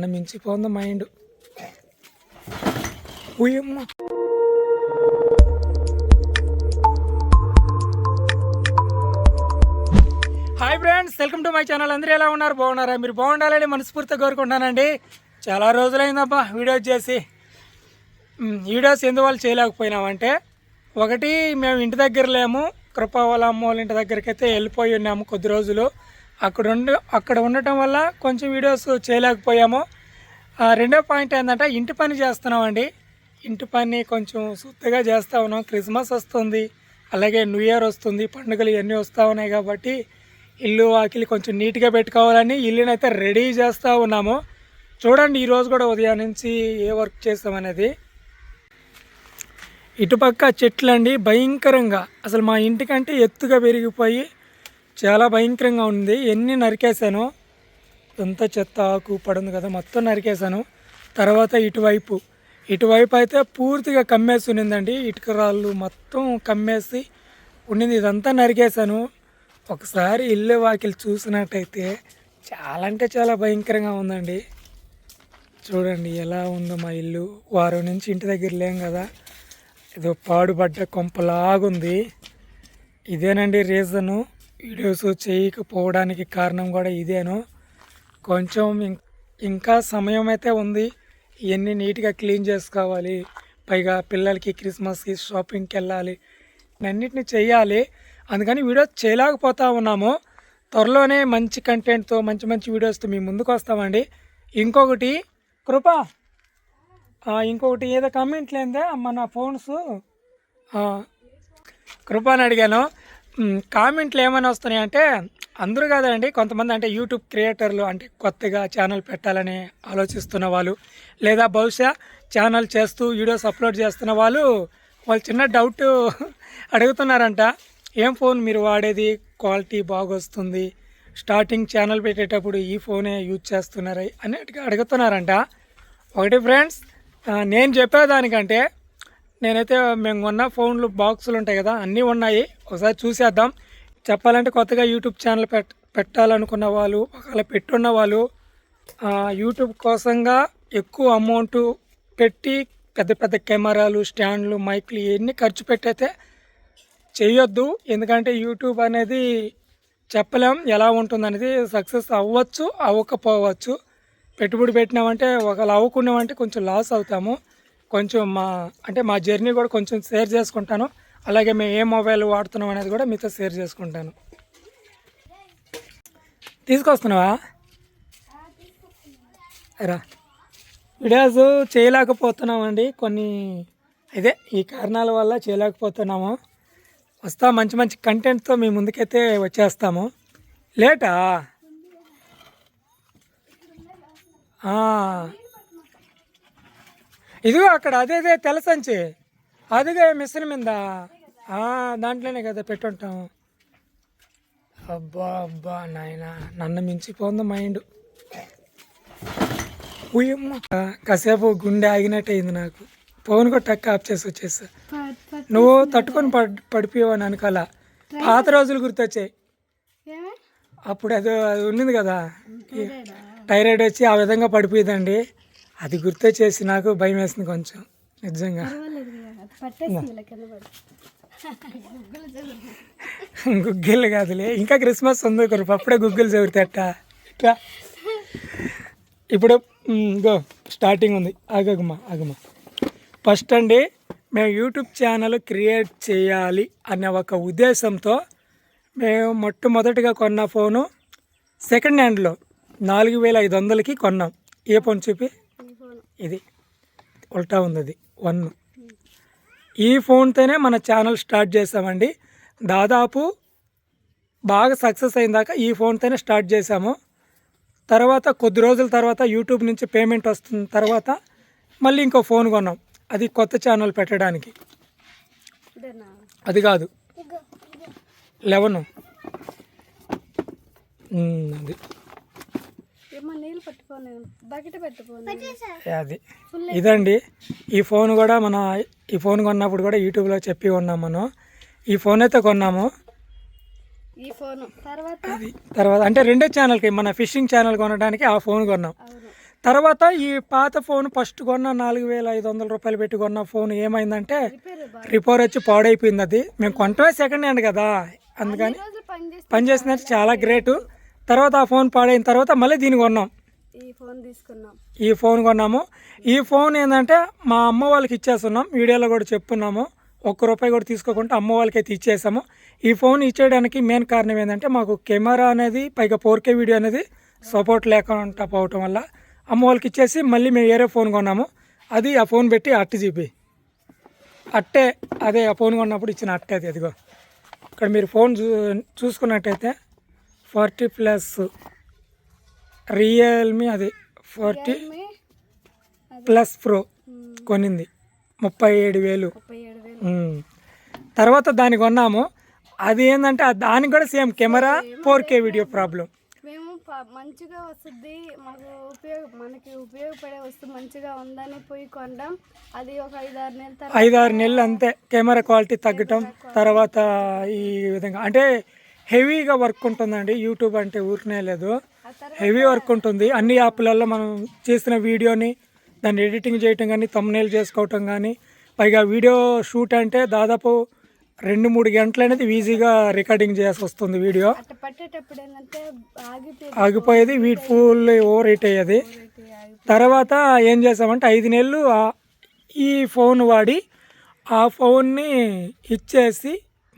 నన్ను మించిపోంది mind. ఉయమ్మ hi friends welcome to my channel. అందరూ ఎలా ఉన్నారు? బాగున్నారా? మీరు బాగుండాలని మనస్ఫూర్తిగా కోరుకుంటానండి చాలా రోజులైందబ్బా వీడియోస్ చేసి. వీడియోస్ ఎందువల్ల చేయలేకపోయినామంటే ఒకటి మేము ఇంటి దగ్గర లేము కృపా వాళ్ళ అమ్మ వాళ్ళ ఇంటి దగ్గరికి అయితే వెళ్ళిపోయి ఉన్నాము కొద్ది రోజులు. అక్కడ ఉండ అక్కడ ఉండటం వల్ల కొంచెం వీడియోస్ చేయలేకపోయాము. ఆ, రెండో పాయింట్ ఏంటంటే ఇంటి పని చేస్తున్నామండి. ఇంటి పని కొంచెం శుద్ధిగా చేస్తూ ఉన్నాం. క్రిస్మస్ వస్తుంది అలాగే న్యూ ఇయర్ వస్తుంది పండుగలు ఇవన్నీ వస్తూ ఉన్నాయి కాబట్టి ఇల్లు వాకిలి కొంచెం నీట్గా పెట్టుకోవాలని ఇల్లుని అయితే రెడీ చేస్తూ ఉన్నాము. చూడండి ఈరోజు కూడా ఉదయం నుంచి ఏ వర్క్ చేస్తామనేది ఇటుపక్క చెట్లండి భయంకరంగా. అసలు మా ఇంటికంటే ఎత్తుగా పెరిగిపోయి చాలా భయంకరంగా ఉంది. ఎన్ని నరికేశాను ఎంత చెత్త ఆకు పడింది కదా మొత్తం నరికేశాను. తర్వాత ఇటువైపు ఇటువైపు అయితే పూర్తిగా కమ్మేసి ఉన్నిందండి. ఇటుక రాళ్ళు మొత్తం కమ్మేసి ఉండింది ఇదంతా నరికేశాను. ఒకసారి ఇల్లు వాకిలు చూసినట్టయితే చాలా అంటే చాలా భయంకరంగా ఉందండి. చూడండి ఎలా ఉందో మా ఇల్లు. వారం నుంచి ఇంటి దగ్గర లేం కదా. ఏదో పాడుపడ్డ కొంపలాగుంది. ఇదేనండి రీజను. వీడియోస్ చేయకపోవడానికి కారణం కూడా ఇదేను. కొంచెం ఇం- ఇంకా సమయం అయితే ఉంది. ఇవన్నీ నీట్గా క్లీన్ చేసుకోవాలి. పైగా పిల్లలకి క్రిస్మస్కి షాపింగ్కి వెళ్ళాలి అన్నిటిని చేయాలి. అందుకని వీడియోస్ చేయలేకపోతా ఉన్నాము. త్వరలోనే మంచి కంటెంట్తో మంచి మంచి వీడియోస్తో మీ ముందుకు వస్తామండి. ఇంకొకటి కృప. ఇంకొకటి ఏదో కామెంట్ అమ్మ మన ఫోన్స్. కృప అని అడిగాను. కామెంట్లు ఏమైనా వస్తున్నాయి అంటే అందరూ కాదండి కొంతమంది అంటే యూట్యూబ్ క్రియేటర్లు అంటే కొత్తగా ఛానల్ పెట్టాలని ఆలోచిస్తున్న వాళ్ళు లేదా బహుశా ఛానల్ చేస్తూ వీడియోస్ అప్లోడ్ చేస్తున్న వాళ్ళు వాళ్ళు చిన్న డౌట్ అడుగుతున్నారంట. ఏం ఫోన్ మీరు వాడేది? క్వాలిటీ బాగొస్తుంది. స్టార్టింగ్ ఛానల్ పెట్టేటప్పుడు ఈ ఫోనే యూజ్ చేస్తున్నారా అన్నట్టుగా అడుగుతున్నారంట. ఒకటి ఫ్రెండ్స్ నేను చెప్పేదానికంటే నేనైతే మేము కొన్న ఫోన్లు బాక్సులు ఉంటాయి కదా అన్నీ ఉన్నాయి. ఒకసారి చూసేద్దాం. చెప్పాలంటే కొత్తగా యూట్యూబ్ ఛానల్ పెట్ పెట్టాలనుకున్న వాళ్ళు ఒకవేళ పెట్టున్న వాళ్ళు యూట్యూబ్ కోసంగా ఎక్కువ అమౌంట్ పెట్టి పెద్ద పెద్ద కెమెరాలు స్టాండ్లు మైక్లు ఇవన్నీ ఖర్చు పెట్టయితే చేయొద్దు ఎందుకంటే యూట్యూబ్ అనేది చెప్పలేం ఎలా ఉంటుంది అనేది సక్సెస్ అవ్వచ్చు అవ్వకపోవచ్చు. పెట్టుబడి పెట్టినామంటే ఒకవేళ అవ్వకున్నామంటే కొంచెం లాస్ అవుతాము. కొంచెం మా అంటే మా జర్నీ కూడా కొంచెం షేర్ చేసుకుంటాను. అలాగే మేము ఏ మొబైల్ వాడుతున్నాం అనేది కూడా మీతో షేర్ చేసుకుంటాను. తీసుకొస్తున్నావా? రా. వీడియోస్ చేయలేకపోతున్నామండి. కొన్ని ఇదే ఈ కారణాల వల్ల చేయలేకపోతున్నాము. వస్తా మంచి మంచి కంటెంట్తో మీ ముందుకైతే వచ్చేస్తాము. లేటా? ఇదిగో అక్కడ అదేదే తెలసంచి అదిగా మిషన్ మీద. దాంట్లోనే కదా పెట్టుంటాం. అబ్బా అబ్బా నాయన నన్ను మించిపోతుంది మైండ్. ఉయ్యమ్మ. కాసేపు గుండె ఆగినట్టు అయింది నాకు. ఫోన్ కూడా టక్ ఆఫ్ చేసి వచ్చేసా. నువ్వు తట్టుకొని పడ్ పడిపోయావని అనుకోల పాత రోజులు గుర్తొచ్చాయి. అప్పుడు అది అది ఉన్నింది కదా. ఈ థైరాయిడ్ వచ్చి ఆ విధంగా పడిపోయిందండి. అది గుర్తొచ్చేసి నాకు భయం వేసింది కొంచెం నిజంగా. గుగ్గిళ్ళు కాదులే ఇంకా క్రిస్మస్ ఉంది కొరకు అప్పుడే గుగ్గిలు ఇట్లా ఇప్పుడు గో స్టార్టింగ్ ఉంది. ఆగమ్మా ఆగమ్మా. ఫస్ట్ అండి మేము యూట్యూబ్ ఛానల్ క్రియేట్ చేయాలి అనే ఒక ఉద్దేశంతో మేము మొట్టమొదటిగా కొన్న ఫోను సెకండ్ హ్యాండ్లో నాలుగు వేల ఐదు వందలకి కొన్నాం. ఏ ఫోన్ చూపి? ఇది ఉల్టా ఉంది అది వన్. ఈ ఫోన్తోనే మన ఛానల్ స్టార్ట్ చేసామండి. దాదాపు బాగా సక్సెస్ అయిన దాకా ఈ ఫోన్తోనే స్టార్ట్ చేసాము. తర్వాత కొద్ది రోజుల తర్వాత యూట్యూబ్ నుంచి పేమెంట్ వస్తున్న తర్వాత మళ్ళీ ఇంకో ఫోన్ కొన్నాం. అది కొత్త ఛానల్ పెట్టడానికి. అది కాదు. లెవెన్. అది. నీళ్ళు పట్టుకోను బకెట్ పెట్టుకోను. అది. ఇదండి. ఈ ఫోన్ కూడా మన ఈ ఫోన్ కొన్నప్పుడు కూడా యూట్యూబ్లో చెప్పి ఉన్నాం మనం. ఈ ఫోన్ అయితే కొన్నాము. ఈ ఫోను. తర్వాత? అది. తర్వాత అంటే రెండో ఛానల్కి మన ఫిషింగ్ ఛానల్ కొనడానికి ఆ ఫోన్ కొన్నాం. అవును. తర్వాత ఈ పాత ఫోన్ ఫస్ట్ కొన్న నాలుగు వేల ఐదు వందల రూపాయలు పెట్టి కొన్న ఫోన్ ఏమైందంటే రిపేర్ వచ్చి పాడైపోయింది అది. మేము కొంటమే సెకండ్ హ్యాండ్ కదా. అందుకని పనిచేసినట్టు చాలా గ్రేటు తర్వాత ఆ ఫోన్ పాడైన తర్వాత మళ్ళీ దీన్ని కొన్నాం. ఈ ఫోన్ తీసుకున్నాం. ఈ ఫోన్ కొన్నాము. ఈ ఫోన్ ఏంటంటే మా అమ్మ వాళ్ళకి ఇచ్చేస్తున్నాం. వీడియోలో కూడా చెప్పున్నాము. ఒక్క రూపాయి కూడా తీసుకోకుండా అమ్మ వాళ్ళకి అయితే ఇచ్చేసాము ఈ ఫోన్ ఇచ్చేయడానికి మెయిన్ కారణం ఏంటంటే మాకు కెమెరా అనేది పైగా ఫోర్ కే వీడియో అనేది సపోర్ట్ లేకుండా పోవటం వల్ల అమ్మ వాళ్ళకి ఇచ్చేసి మళ్ళీ మేము వేరే ఫోన్ కొన్నాము. అది ఆ ఫోన్ పెట్టి అట్టు జీబీ అట్టే అదే ఆ ఫోన్ కొన్నప్పుడు ఇచ్చిన అట్టే అది అదిగో. ఇక్కడ మీరు ఫోన్ చూ చూసుకున్నట్టయితే ఫార్టీ ప్లస్ రియల్మీ అది ఫార్టీ ప్లస్ ప్రో కొనింది. ముప్పై ఏడు వేలు. తర్వాత దాన్ని కొన్నాము. అది ఏంటంటే దానికి కూడా same camera four K video problem. మేము మంచిగా వస్తుంది మాకు ఉపయోగ మనకి ఉపయోగపడే వస్తువు మంచిగా ఉందని పోయి కొనడం అది ఒక ఐదు ఆరు నెలల ఐదారు నెలలు అంతే. కెమెరా క్వాలిటీ తగ్గటం. తర్వాత ఈ విధంగా. అంటే హెవీగా వర్క్ ఉంటుందండి. యూట్యూబ్ అంటే ఊరికనే లేదు. హెవీ వర్క్ ఉంటుంది. అన్ని యాప్లలో మనం చేసిన వీడియోని దాన్ని ఎడిటింగ్ చేయటం కానీ తమ్నేల్ చేసుకోవటం కానీ పైగా వీడియో షూట్ అంటే దాదాపు రెండు మూడు గంటలు అనేది ఈజీగా రికార్డింగ్ చేయాల్సి వస్తుంది వీడియో. ఆగిపోయేది వీట్ ఫుల్ ఓవర్ హీట్ అయ్యేది. తర్వాత ఏం చేసామంటే ఐదు నెలలు ఈ ఫోన్ వాడి ఆ ఫోన్ని ఇచ్చేసి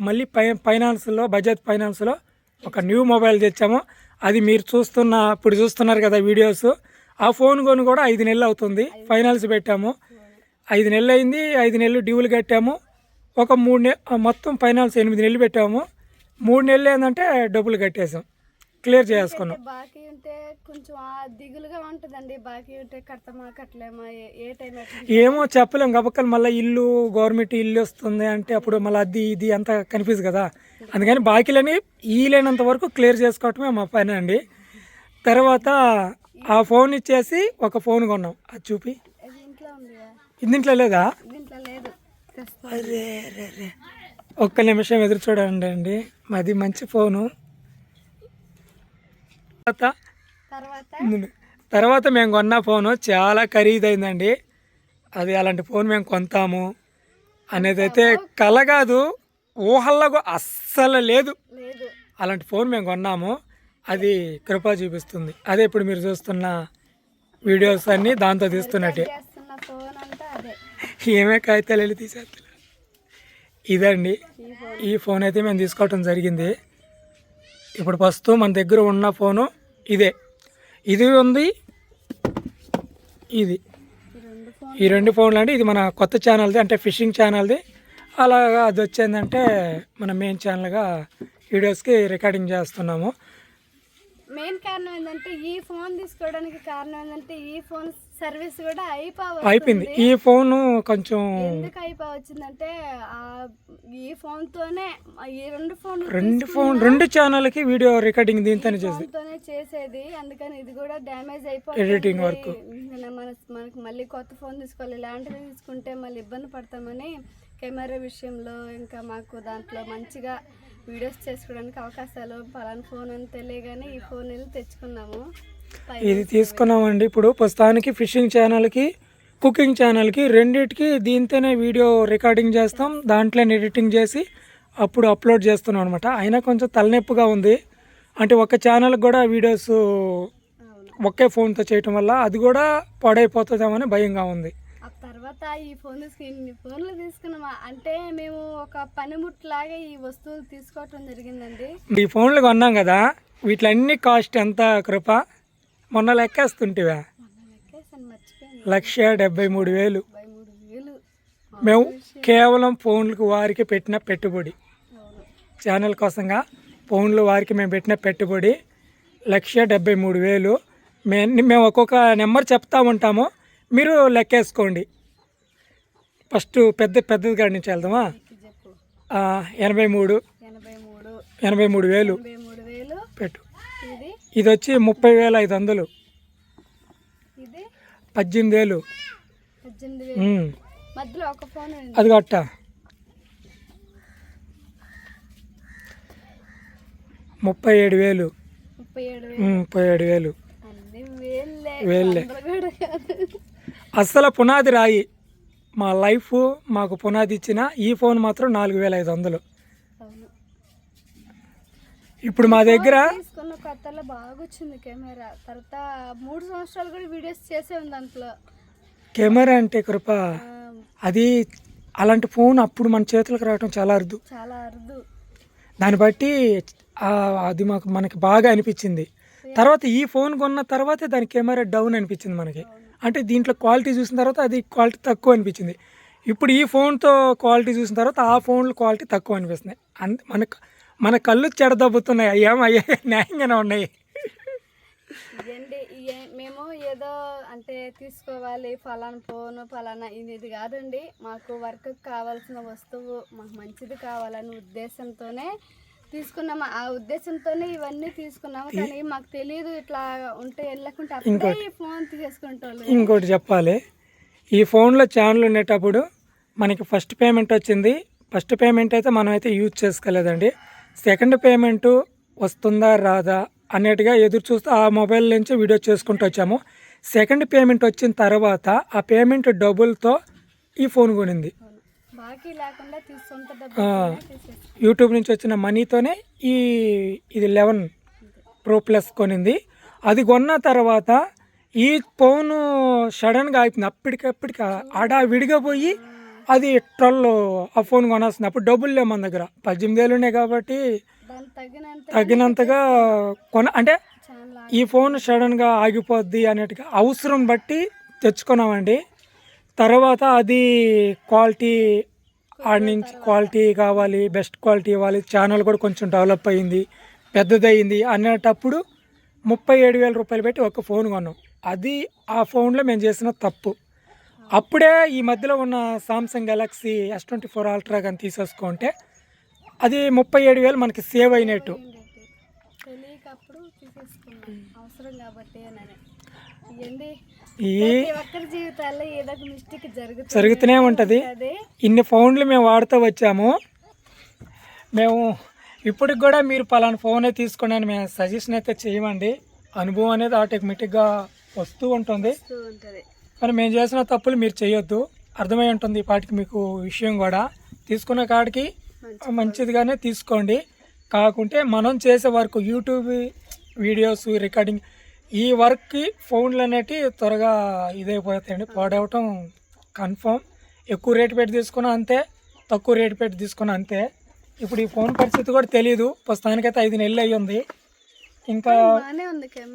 మళ్ళీ పై ఫైనాన్స్లో బజాజ్ ఫైనాన్స్లో ఒక న్యూ మొబైల్ తెచ్చాము. అది మీరు చూస్తున్న ఇప్పుడు చూస్తున్నారు కదా వీడియోస్. ఆ ఫోన్ కొని కూడా ఐదు నెలలు అవుతుంది. ఫైనాన్స్ పెట్టాము. ఐదు నెలలు అయింది. ఐదు నెలలు డ్యూలు కట్టాము. ఒక మూడు నె మొత్తం ఫైనాన్స్ ఎనిమిది నెలలు పెట్టాము. మూడు నెలలు ఏంటంటే డబ్బులు కట్టేసాం. క్లియర్ చేసుకున్నాం. బాకీ ఉంటే కొంచెం దిగులుగా ఉంటుందండి. బాకీ ఉంటే కడతామా కట్టలేమా ఏ- టైం ఏమో చెప్పలేం గబక్కలు మళ్ళీ ఇల్లు గవర్నమెంట్ ఇల్లు వస్తుంది అంటే అప్పుడు మళ్ళీ అది ఇది అంతా కన్ఫ్యూజ్ కదా. అందుకని బాకీలని ఈలేనంత వరకు క్లియర్ చేసుకోవటమే మా పని అండి. తర్వాత ఆ ఫోన్ ఇచ్చేసి ఒక ఫోన్ కొన్నాం. అది చూపి. ఇంట్లో లేదా? అరే. ఒక్క నిమిషం ఎదురు చూడండి అండి. మాది మంచి ఫోను. తర్వాత? తర్వాత? మేము కొన్న ఫోను చాలా ఖరీదైందండి. అది అలాంటి ఫోన్ మేము కొంటాము అనేది అయితే కల కాదు ఊహల్లో అస్సలు లేదు. అలాంటి ఫోన్ మేము కొన్నాము. అది కృప చూపిస్తుంది. అదే ఇప్పుడు మీరు చూస్తున్న వీడియోస్ అన్నీ దాంతో తీస్తున్నట్టే. ఏమే కాగితాలు వెళ్ళి తీసేస్తా ఇదండి. ఈ ఫోన్ అయితే మేము తీసుకోవటం జరిగింది. ఇప్పుడు ప్రస్తుతం మన దగ్గర ఉన్న ఫోను ఇదే. ఇది ఉంది ఇది. ఈ రెండు ఫోన్లు అంటే ఇది మన కొత్త ఛానల్ది అంటే ఫిషింగ్ ఛానల్ది. అలాగా అది వచ్చిందంటే మన మెయిన్ ఛానల్గా వీడియోస్కి రికార్డింగ్ చేస్తున్నాము. మెయిన్ కారణం ఏంటంటే ఈ ఫోన్ తీసుకోవడానికి కారణం ఏంటంటే ఈ ఫోన్ సర్వీస్ కూడా అయిపోవచ్చు అయిపోయింది. ఈ ఫోను కొంచెం ఎందుకు అయిపోవచ్చిందంటే ఆ ఈ ఫోన్ తోనే ఈ రెండు ఫోన్ రెండు ఫోన్ రెండు ఛానల్కి వీడియో రికార్డింగ్ దీంతోనే చేసి తోనే చేసేది. అందుకని ఇది కూడా డ్యామేజ్ అయిపోతుంది. Editing work. మన మనకి మళ్ళీ కొత్త ఫోన్ తీసుకోవాలి. ఇలాంటివి తీసుకుంటే మళ్ళీ ఇబ్బంది పడతామని కెమెరా విషయంలో ఇంకా మాకు దాంట్లో మంచిగా వీడియోస్ చేసుకోవడానికి అవకాశాలు పలానా ఫోన్ అని తెలియగానే ఈ ఫోన్ వెళ్ళి తెచ్చుకున్నాము. ఇది తీసుకున్నామండి. ఇప్పుడు ప్రస్తుతానికి ఫిషింగ్ ఛానల్కి కుకింగ్ ఛానల్కి రెండిటికి దీంతోనే వీడియో రికార్డింగ్ చేస్తాం. దాంట్లోనే ఎడిటింగ్ చేసి అప్పుడు అప్లోడ్ చేస్తున్నాం అనమాట అయినా కొంచెం తలనొప్పిగా ఉంది. అంటే ఒక ఛానల్కి కూడా వీడియోస్ ఒకే ఫోన్తో చేయటం వల్ల అది కూడా పాడైపోతుందేమని భయంగా ఉంది. తర్వాత ఈ ఫోన్ తీసుకుని ఫోన్లు తీసుకున్నామా? అంటే మేము ఒక పనిముట్లాగా ఈ వస్తువులు తీసుకోవటం జరిగిందండి. ఈ ఫోన్లు కొన్నాం కదా వీటిలన్నీ కాస్ట్ ఎంత కృప? మొన్న లెక్కేస్తుంటివా. లక్ష డెబ్బై మూడు వేలు. మేము కేవలం ఫోన్లకు వారికి పెట్టిన పెట్టుబడి. ఛానల్ కోసంగా ఫోన్లు వారికి మేము పెట్టిన పెట్టుబడి లక్ష డెబ్బై మూడు వేలు. మేము ఒక్కొక్క నెంబర్ చెప్తా ఉంటాము. మీరు లెక్కేసుకోండి. ఫస్ట్ పెద్ద పెద్దది కాడి నుంచి వెళ్దామా? ఎనభై మూడు. ఎనభై మూడు. వేలు. పెట్టు. ఇది? వచ్చి ముప్పై వేల ఐదు వందలు. పద్దెనిమిది వేలు. అది కట్ట. ముప్పై ఏడు వేలు. ముప్పై ఏడు వేలు. వేలు. అస్సలు పునాది రాయి. మా లైఫ్ మాకు పునాది ఇచ్చిన ఈ ఫోన్ మాత్రం నాలుగు వేల ఐదు వందలు. ఇప్పుడు మా దగ్గర తీసుకున్న కొత్తలో బాగా వచ్చింది కెమెరా. తర్వాత మూడు సంవత్సరాలు కూడా వీడియోస్ చేసే ఉంది దాంట్లో. కెమెరా అంటే కృప. అది అలాంటి ఫోన్ అప్పుడు మన చేతులకు రావడం చాలా అరుదు. చాలా అరుదు. దాన్ని బట్టి అది మాకు మనకి బాగా అనిపించింది. తర్వాత ఈ ఫోన్ కొన్న తర్వాతే దాని కెమెరా డౌన్ అనిపించింది మనకి. అంటే దీంట్లో క్వాలిటీ చూసిన తర్వాత అది క్వాలిటీ తక్కువ అనిపించింది. ఇప్పుడు ఈ ఫోన్తో క్వాలిటీ చూసిన తర్వాత ఆ ఫోన్లు క్వాలిటీ తక్కువ అనిపిస్తున్నాయి. అంత మన మన కళ్ళు చెడదబ్బుతున్నాయి. ఏమయ్యా న్యాయంగానే ఉన్నాయి. మేము ఏదో అంటే తీసుకోవాలి ఫలానా ఫోన్ ఫలానా ఇది ఇది కాదండి. మాకు వర్క్ కావాల్సిన వస్తువు మాకు మంచిది కావాలనే ఉద్దేశంతోనే తీసుకున్నాము? ఆ ఉద్దేశంతోనే ఇవన్నీ తీసుకున్నాము. కానీ మాకు తెలియదు ఇట్లా ఉంటే వెళ్ళకుంటే అప్పుడే ఈ ఫోన్ తీసుకుంటాం ఇంకోటి చెప్పాలి. ఈ ఫోన్లో ఛానల్ ఉండేటప్పుడు మనకి ఫస్ట్ పేమెంట్ వచ్చింది. ఫస్ట్ పేమెంట్ అయితే మనం అయితే యూజ్ చేసుకోలేదండి. సెకండ్ పేమెంట్ వస్తుందా రాదా అన్నట్టుగా ఎదురు చూస్తూ ఆ మొబైల్ నుంచి వీడియో చేసుకుంటూ వచ్చాము. సెకండ్ పేమెంట్ వచ్చిన తర్వాత ఆ పేమెంట్ డబ్బులతో ఈ ఫోన్ కొనింది. యూట్యూబ్ నుంచి వచ్చిన మనీతోనే ఈ ఇది లెవెన్ ప్రో ప్లస్ కొనింది. అది కొన్న తర్వాత ఈ ఫోన్ సడన్గా అయిపోయింది. అప్పటికప్పటికి ఆడ విడిగా పోయి అది ట్వెల్వ్ ఆ ఫోన్ కొనాల్సింది. అప్పుడు డబ్బులు లేవు మన దగ్గర. పద్దెనిమిది ఏళ్ళు ఉన్నాయి కాబట్టి తగినంతగా కొన అంటే ఈ ఫోన్ సడన్గా ఆగిపోద్ది అనేట్టుగా అవసరం బట్టి తెచ్చుకున్నామండి. తర్వాత అది క్వాలిటీ ఆడి నుంచి క్వాలిటీ కావాలి బెస్ట్ క్వాలిటీ ఇవ్వాలి. ఛానల్ కూడా కొంచెం డెవలప్ అయ్యింది పెద్దదయ్యింది అనేటప్పుడు ముప్పై ఏడు వేల రూపాయలు పెట్టి ఒక ఫోన్ కొన్నాం. అది ఆ ఫోన్లో మేము చేసిన తప్పు. అప్పుడే ఈ మధ్యలో ఉన్న Samsung Galaxy S twenty four Ultra కానీ తీసేసుకుంటే అది ముప్పై ఏడు వేలు మనకి సేవ్ అయినట్టు. తెలియకప్పుడు తీసేసుకున్నాం. అవసరం కాబట్టి ఈ జరుగుతూనే ఉంటుంది. ఇన్ని ఫోన్లు మేము వాడుతూ వచ్చాము. మేము ఇప్పటికి కూడా మీరు పలానా ఫోనే తీసుకోండి అని మేము సజెషన్ అయితే చేయమండి. అనుభవం అనేది ఆటోమేటిక్గా వస్తూ ఉంటుంది. మరి మేము చేసిన తప్పులు మీరు చేయొద్దు. అర్థమై ఉంటుంది పాటికి మీకు విషయం కూడా. తీసుకున్న కాడికి మంచిదిగానే తీసుకోండి. కాకుంటే మనం చేసే వర్క్ యూట్యూబ్ వీడియోస్ రికార్డింగ్ ఈ వర్క్కి ఫోన్లు అనేటివి త్వరగా ఇదైపోతాయండి. పాడవటం కన్ఫర్మ్. ఎక్కువ రేటు పెట్టి తీసుకున్నా అంతే తక్కువ రేటు పెట్టి తీసుకున్నా అంతే. ఇప్పుడు ఈ ఫోన్ పరిస్థితి కూడా తెలియదు ప్రస్తుతానికైతే ఐదు నెలలు అయ్యి ఉంది. ఇంకా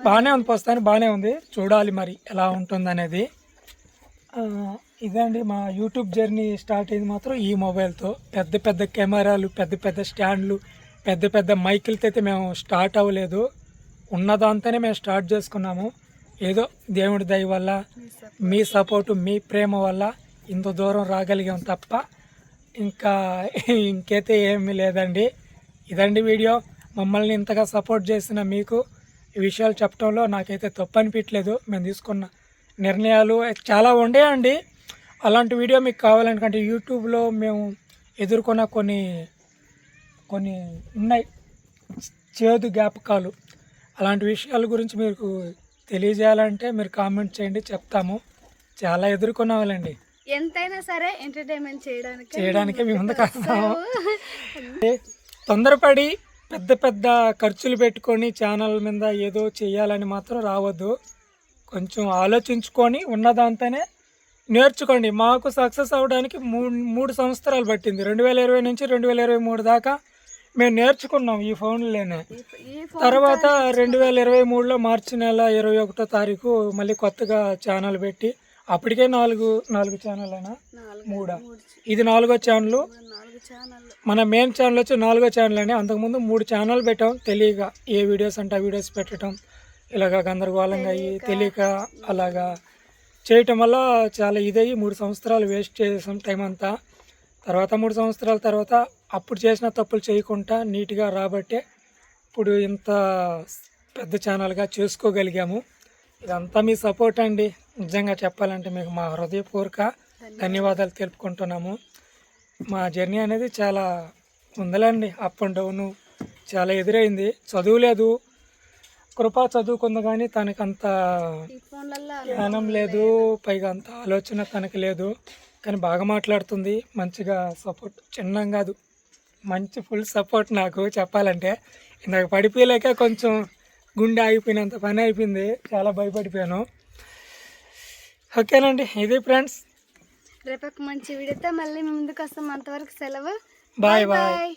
బాగానే ఉంది ప్రస్తుతానికి బాగానే ఉంది. చూడాలి మరి ఎలా ఉంటుంది అనేది ఇదండి మా యూట్యూబ్ జర్నీ స్టార్ట్ అయింది మాత్రం ఈ మొబైల్తో. పెద్ద పెద్ద కెమెరాలు పెద్ద పెద్ద స్టాండ్లు పెద్ద పెద్ద మైకులతో అయితే మేము స్టార్ట్ అవ్వలేదు. ఉన్నదాంతోనే మేము స్టార్ట్ చేసుకున్నాము. ఏదో దేవుడి దయ వల్ల మీ సపోర్టు మీ ప్రేమ వల్ల ఇంత దూరం రాగలిగాం తప్ప ఇంకా ఇంకైతే ఏమీ లేదండి. ఇదండి వీడియో. మమ్మల్ని ఇంతగా సపోర్ట్ చేసిన మీకు ఈ విషయాలు చెప్పడంలో నాకైతే తప్పు అనిపించలేదు. మేము తీసుకున్న నిర్ణయాలు చాలా ఉండేయండి. అలాంటి వీడియో మీకు కావాలనుకంటే యూట్యూబ్లో మేము ఎదుర్కొన్న కొన్ని కొన్ని ఉన్నాయి. చేదు జ్ఞాపకాలు. అలాంటి విషయాల గురించి మీకు తెలియజేయాలంటే మీరు కామెంట్ చేయండి చెప్తాము. చాలా ఎదుర్కొన్నావాలండి ఎంతైనా సరే ఎంటర్టైన్మెంట్ చేయడానికి చేయడానికే మేము ముందుకు వస్తాము. తొందరపడి పెద్ద పెద్ద ఖర్చులు పెట్టుకొని ఛానల్ మీద ఏదో చేయాలని మాత్రం రావద్దు. కొంచెం ఆలోచించుకొని ఉన్నదాంతోనే నేర్చుకోండి. మాకు సక్సెస్ అవ్వడానికి మూడు మూడు సంవత్సరాలు పట్టింది. రెండు వేల ఇరవై నుంచి రెండు వేల ఇరవై మూడు దాకా మేము నేర్చుకున్నాం ఈ ఫోన్లోనే. తర్వాత రెండు వేల ఇరవై మూడులో మార్చి నెల ఇరవై ఒకటో తారీఖు మళ్ళీ కొత్తగా ఛానల్ పెట్టి అప్పటికే నాలుగు నాలుగు ఛానల్ అయినా మూడా. ఇది నాలుగో ఛానల్. మన మెయిన్ ఛానల్ వచ్చి నాలుగో ఛానల్ అండి. అంతకుముందు మూడు ఛానల్ పెట్టాం. తెలియక ఏ వీడియోస్ అంటే ఆ వీడియోస్ పెట్టడం ఇలాగ గందరగోళంగా అయ్యి తెలియక అలాగా చేయటం వల్ల చాలా ఇదయ్యి మూడు సంవత్సరాలు వేస్ట్ చేసాం టైం అంతా. తర్వాత మూడు సంవత్సరాల తర్వాత అప్పుడు చేసిన తప్పులు చేయకుండా నీట్గా రాబట్టే ఇప్పుడు ఇంత పెద్ద ఛానల్గా చేసుకోగలిగాము. ఇదంతా మీ సపోర్ట్ అండి. నిజంగా చెప్పాలంటే మీకు మా హృదయపూర్వక ధన్యవాదాలు తెలుపుకుంటున్నాము. మా జర్నీ అనేది చాలా ఉందలండి అప్ అండ్ డౌను చాలా ఎదురైంది. చదువు లేదు. కృప చదువుకుంది కానీ తనకు అంత జ్ఞానం లేదు పైగా అంత ఆలోచన తనకి లేదు. కానీ బాగా మాట్లాడుతుంది మంచిగా సపోర్ట్ చిన్నం కాదు. మంచి ఫుల్ సపోర్ట్ నాకు చెప్పాలంటే. ఇందాక పడిపోయలేక కొంచెం గుండె ఆగిపోయినంత పని అయిపోయింది. చాలా భయపడిపోయాను. ఓకేనండి ఇది ఫ్రెండ్స్. రేపు ఒక మంచి వీడియోతో మళ్ళీ ముందుకు వస్తాం. అంతవరకు సెలవు. Bye bye.